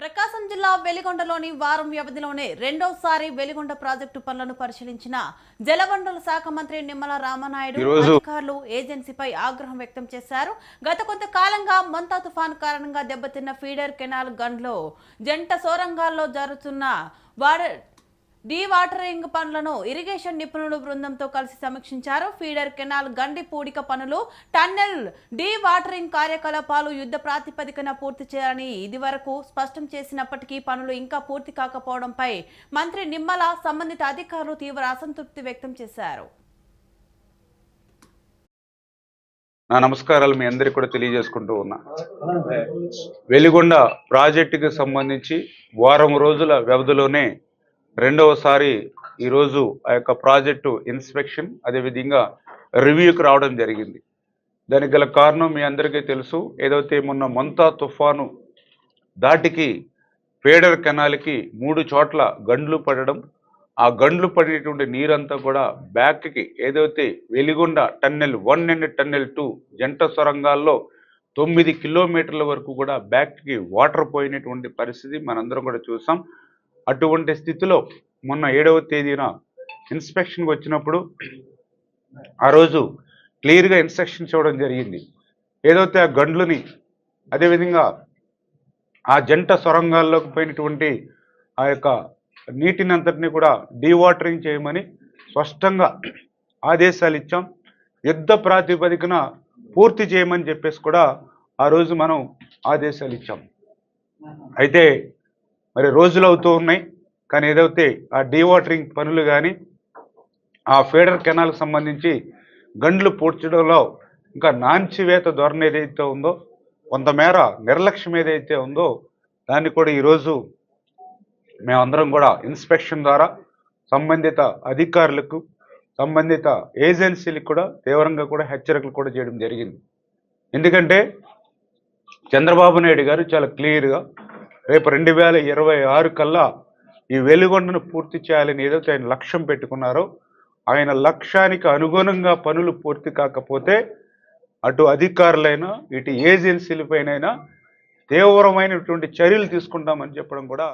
ప్రకాశం జిల్లా వెలిగొండలోని వారం వ్యవధిలోనే రెండోసారి వెలిగొండ ప్రాజెక్టు పనులను పరిశీలించిన జలవనరుల శాఖ మంత్రి నిమ్మల రామనాయుడు అధికారులు ఏజెన్సీపై ఆగ్రహం వ్యక్తం చేశారు. గత కొంతకాలంగా మంతా తుఫాను కారణంగా దెబ్బతిన్న ఫీడర్ కెనాల్ గన్లో జంట సోరంగాల్లో జరుగుతున్న వాడ డీవాటరింగ్ పనులను ఇరిగేషన్ నిపుణుల బృందంతో కలిసి సమీక్షించారు. ఫీడర్ కెనాల్ గండి పూడిక పనులు టన్నెల్ డీవాటరింగ్ కార్యకలాపాలు యుద్ధ ప్రాతిపదికన పూర్తి చేయాలని ఇదివరకు స్పష్టం చేసినప్పటికీ పనులు ఇంకా పూర్తి కాకపోవడంపై మంత్రి నిమ్మల సంబంధిత అధికారులు తీవ్ర అసంతృప్తి వ్యక్తం చేశారు. నా నమస్కారాలు మీ అందరికి కూడా తెలియజేసుకుంటూ ఉన్నా. వెలిగొండ ప్రాజెక్టుకి సంబంధించి వారం రోజుల వ్యవధిలోనే రెండవసారి ఈరోజు ఆ యొక్క ప్రాజెక్టు ఇన్స్పెక్షన్ అదేవిధంగా రివ్యూకి రావడం జరిగింది. దానికి గల కారణం మీ అందరికీ తెలుసు. ఏదైతే మొన్న మంతా తుఫాను దాటికి పేడర్ కెనాల్కి మూడు చోట్ల గండ్లు పడడం ఆ గండ్లు పడినటువంటి నీరంతా కూడా బ్యాక్కి ఏదైతే Veligonda tunnel one and tunnel two జంట సొరంగాల్లో తొమ్మిది కిలోమీటర్ల వరకు కూడా బ్యాక్కి వాటర్ పోయినటువంటి పరిస్థితి మనందరం కూడా చూసాం. అటువంటి స్థితిలో మొన్న ఏడవ తేదీన ఇన్స్పెక్షన్కి వచ్చినప్పుడు ఆ రోజు క్లియర్గా ఇన్స్ట్రక్షన్స్ ఇవ్వడం జరిగింది. ఏదైతే ఆ గండ్లని అదేవిధంగా ఆ జంట సొరంగాల్లోకి పోయినటువంటి ఆ యొక్క నీటిని అంతటిని కూడా డీవాటరింగ్ చేయమని స్పష్టంగా ఆదేశాలు ఇచ్చాం. యుద్ధ ప్రాతిపదికన పూర్తి చేయమని చెప్పేసి కూడా ఆ రోజు మనం ఆదేశాలు ఇచ్చాం. అయితే మరి రోజులు అవుతూ ఉన్నాయి. కానీ ఏదైతే ఆ డీవాటరింగ్ పనులు కానీ ఆ ఫీడర్ కెనాల్కి సంబంధించి గండ్లు పూడ్చడంలో ఇంకా నాంచివేత ధోరణి ఏదైతే ఉందో కొంతమేర నిర్లక్ష్యం ఏదైతే ఉందో దాన్ని కూడా ఈరోజు మేమందరం కూడా ఇన్స్పెక్షన్ ద్వారా సంబంధిత అధికారులకు సంబంధిత ఏజెన్సీలకు కూడా తీవ్రంగా కూడా హెచ్చరికలు కూడా చేయడం జరిగింది. ఎందుకంటే చంద్రబాబు నాయుడు గారు చాలా క్లియర్గా రేపు రెండు వేల ఇరవై ఆరు కల్లా ఈ వెలుగొండను పూర్తి చేయాలని ఏదైతే ఆయన లక్ష్యం పెట్టుకున్నారో ఆయన లక్ష్యానికి అనుగుణంగా పనులు పూర్తి కాకపోతే అటు అధికారులైనా ఇటు ఏజెన్సీలపైనైనా తీవ్రమైనటువంటి చర్యలు తీసుకుంటామని చెప్పడం కూడా